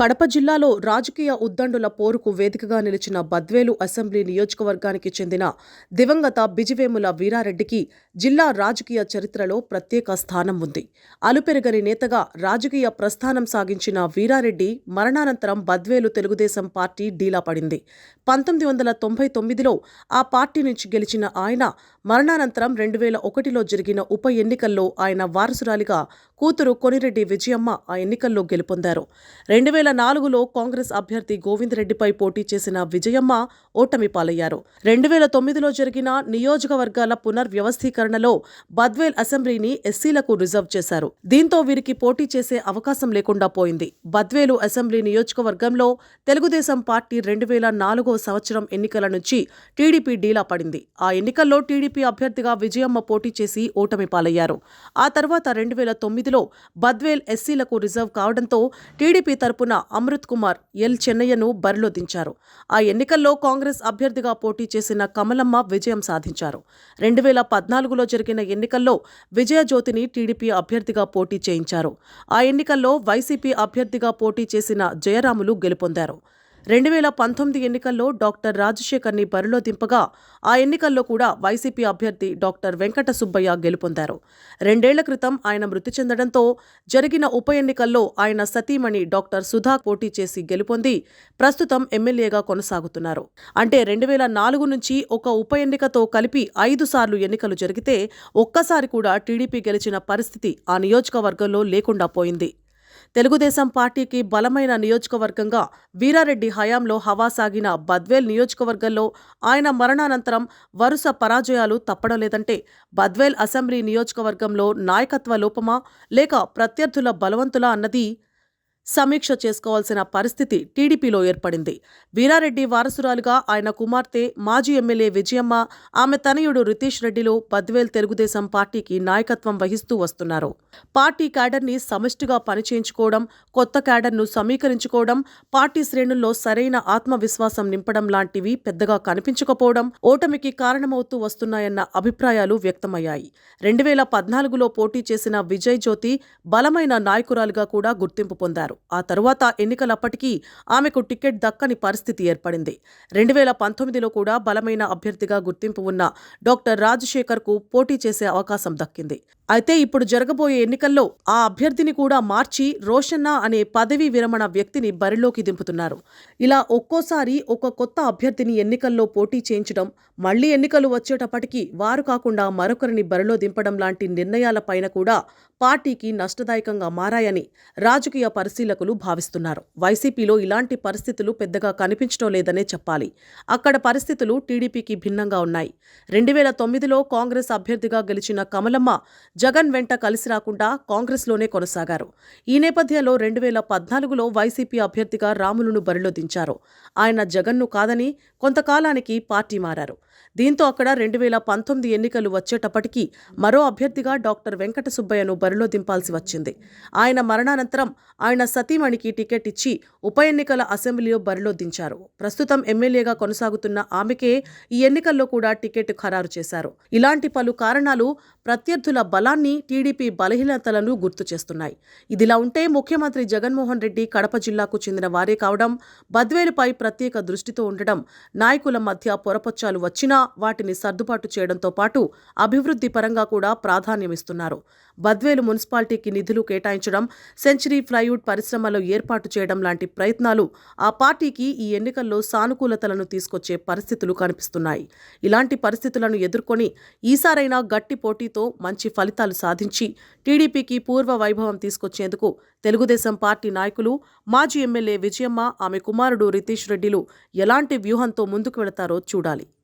కడప జిల్లాలో రాజకీయ ఉద్దండుల పోరుకు వేదికగా నిలిచిన బద్వేలు అసెంబ్లీ నియోజకవర్గానికి చెందిన దివంగత బిజివేముల వీరారెడ్డికి జిల్లా రాజకీయ చరిత్రలో ప్రత్యేక స్థానం ఉంది. అలుపెరగని నేతగా రాజకీయ ప్రస్థానం సాగించిన వీరారెడ్డి మరణానంతరం బద్వేలు తెలుగుదేశం పార్టీ డీలా పడింది. పంతొమ్మిది వందల తొంభై తొమ్మిదిలో ఆ పార్టీ నుంచి గెలిచిన ఆయన మరణానంతరం రెండు వేల ఒకటిలో జరిగిన ఉప ఎన్నికల్లో ఆయన వారసురాలిగా కూతురు కొనిరెడ్డి విజయమ్మ ఆ ఎన్నికల్లో గెలుపొందారు. రెండు వేల నాలుగులో కాంగ్రెస్ అభ్యర్థి గోవిందరెడ్డిపై పోటీ చేసిన విజయమ్మ ఓటమి పాలయ్యారు రెండు వేల తొమ్మిదిలో జరిగిన నియోజకవర్గాల పునర్వ్యవస్థీకరణలో బద్వేల్ అసెంబ్లీని ఎస్సీలకు రిజర్వ్ చేశారు. దీంతో వీరికి పోటీ చేసే అవకాశం లేకుండా పోయింది. బద్వేలు అసెంబ్లీ నియోజకవర్గంలో తెలుగుదేశం పార్టీ రెండు వేల నాలుగో సంవత్సరం ఎన్నికల నుంచి టీడీపీ డీలా పడింది. ఆ ఎన్నికల్లో టీడీపీ అభ్యర్థిగా విజయమ్మ పోటీ చేసి ఓటమి పాలయ్యారు ఆ తర్వాత రెండు వేల తొమ్మిదిలో బద్వేల్ ఎస్సీలకు రిజర్వ్ కావడంతో టీడీపీ తరపున అమృత్ కుమార్ ఎల్ చెన్నయ్యను బరిలో దించారు. ఆ ఎన్నికల్లో కాంగ్రెస్ అభ్యర్థిగా పోటీ చేసిన కమలమ్మ విజయం సాధించారు. రెండు వేల పద్నాలుగులో జరిగిన ఎన్నికల్లో విజయజ్యోతిని టీడీపీ అభ్యర్థిగా పోటీ చేయించారు. ఆ ఎన్నికల్లో వైసీపీ అభ్యర్థిగా పోటీ చేసిన జయరాములు గెలుపొందారు. రెండు వేల పంతొమ్మిది ఎన్నికల్లో డాక్టర్ రాజశేఖర్ని బరిలో దింపగా ఆ ఎన్నికల్లో కూడా వైసీపీ అభ్యర్థి డాక్టర్ వెంకట సుబ్బయ్య గెలుపొందారు. రెండేళ్ళ క్రితం ఆయన మృతి చెందడంతో జరిగిన ఉప ఎన్నికల్లో ఆయన సతీమణి డాక్టర్ సుధా పోటీ చేసి గెలుపొంది ప్రస్తుతం ఎమ్మెల్యేగా కొనసాగుతున్నారు. అంటే రెండు వేల నాలుగు నుంచి ఒక ఉప ఎన్నికతో కలిపి ఐదు సార్లు ఎన్నికలు జరిగితే ఒక్కసారి కూడా టీడీపీ గెలిచిన పరిస్థితి ఆ నియోజకవర్గంలో లేకుండా పోయింది. తెలుగుదేశం పార్టీకి బలమైన నియోజకవర్గంగా వీరారెడ్డి హయాంలో హవా సాగిన బద్వేల్ నియోజకవర్గంలో ఆయన మరణానంతరం వరుస పరాజయాలు తప్పడం లేదంటే బద్వేల్ అసెంబ్లీ నియోజకవర్గంలో నాయకత్వ లోపమా లేక ప్రత్యర్థుల బలవంతులా అన్నది సమీక్ష చేసుకోవాల్సిన పరిస్థితి టీడీపీలో ఏర్పడింది. వీరారెడ్డి వారసురాలుగా ఆయన కుమార్తె మాజీ ఎమ్మెల్యే విజయమ్మ ఆమె తనయుడు రితీష్ రెడ్డిలో పద్వేల్ తెలుగుదేశం పార్టీకి నాయకత్వం వహిస్తూ వస్తున్నారు. పార్టీ క్యాడర్ని సమిష్టిగా పనిచేయించుకోవడం కొత్త క్యాడర్ను సమీకరించుకోవడం పార్టీ శ్రేణుల్లో సరైన ఆత్మవిశ్వాసం నింపడం లాంటివి పెద్దగా కనిపించకపోవడం ఓటమికి కారణమవుతూ వస్తున్నాయన్న అభిప్రాయాలు వ్యక్తమయ్యాయి. రెండు వేల పద్నాలుగులో పోటీ చేసిన విజయ్ జ్యోతి బలమైన నాయకురాలుగా కూడా గుర్తింపు పొందారు. ఆ తరువాత ఎన్నికలప్పటికీ ఆమెకు టికెట్ దక్కని పరిస్థితి ఏర్పడింది. రెండు వేల పంతొమ్మిదిలో కూడా బలమైన అభ్యర్థిగా గుర్తింపు ఉన్న డాక్టర్ రాజశేఖర్కు పోటీ చేసే అవకాశం దక్కింది. అయితే ఇప్పుడు జరగబోయే ఎన్నికల్లో ఆ అభ్యర్థిని కూడా మార్చి రోషన్న అనే పదవీ విరమణ వ్యక్తిని బరిలోకి దింపుతున్నారు. ఇలా ఒక్కోసారి ఒక కొత్త అభ్యర్థిని ఎన్నికల్లో పోటీ చేయించడం మళ్ళీ ఎన్నికలు వచ్చేటప్పటికి వారు కాకుండా మరొకరిని బరిలో దింపడం లాంటి నిర్ణయాలపైన కూడా పార్టీకి నష్టదాయకంగా మారాయని రాజకీయ పరిశీలకులు భావిస్తున్నారు. వైసీపీలో ఇలాంటి పరిస్థితులు పెద్దగా కనిపించడం లేదనే చెప్పాలి. అక్కడ పరిస్థితులు టీడీపీకి భిన్నంగా ఉన్నాయి. రెండు వేల తొమ్మిదిలో కాంగ్రెస్ అభ్యర్థిగా గెలిచిన కమలమ్మ జగన్ వెంట కలిసి రాకుండా కాంగ్రెస్లోనే కొనసాగారు. ఈ నేపథ్యంలో రెండు వేల పద్నాలుగులో వైసీపీ అభ్యర్థిగా రాములును బరిలో దించారు. ఆయన జగన్ను కాదని కొంతకాలానికి పార్టీ మారారు. దీంతో అక్కడ రెండు వేల పంతొమ్మిది ఎన్నికలు వచ్చేటప్పటికీ మరో అభ్యర్థిగా డాక్టర్ వెంకట సుబ్బయ్యను బరిలో దింపాల్సి వచ్చింది. ఆయన మరణానంతరం ఆయన సతీమణికి టికెట్ ఇచ్చి ఉప ఎన్నికల అసెంబ్లీలో బరిలో దించారు. ప్రస్తుతం ఎమ్మెల్యేగా కొనసాగుతున్న ఆమెకే ఈ ఎన్నికల్లో కూడా టికెట్ ఖరారు చేశారు. ఇలాంటి పలు కారణాలు ప్రత్యర్థుల బలాన్ని టీడీపీ బలహీనతలను గుర్తు చేస్తున్నాయి. ఇదిలా ఉంటే ముఖ్యమంత్రి జగన్మోహన్ రెడ్డి కడప జిల్లాకు చెందిన వారే కావడం బద్వేలుపై ప్రత్యేక దృష్టితో ఉండడం నాయకుల మధ్య పొరపచ్చాలు వచ్చినా వాటిని సర్దుబాటు చేయడంతో పాటు అభివృద్ధి పరంగా కూడా ప్రాధాన్యమిస్తున్నారు. బద్వేలు మున్సిపాలిటీకి నిధులు కేటాయించడం సెంచరీ ఫ్లైవుడ్ పరిశ్రమలో ఏర్పాటు చేయడం లాంటి ప్రయత్నాలు ఆ పార్టీకి ఈ ఎన్నికల్లో సానుకూలతలను తీసుకొచ్చే పరిస్థితులు కనిపిస్తున్నాయి. ఇలాంటి పరిస్థితులను ఎదుర్కొని ఈసారైనా గట్టి పోటీతో మంచి ఫలితాలు సాధించి టీడీపీకి పూర్వ వైభవం తీసుకొచ్చేందుకు తెలుగుదేశం పార్టీ నాయకులు మాజీ ఎమ్మెల్యే విజయమ్మ ఆమె కుమారుడు రితీష్ రెడ్డిలు ఎలాంటి వ్యూహంతో ముందుకు వెళతారో చూడాలి.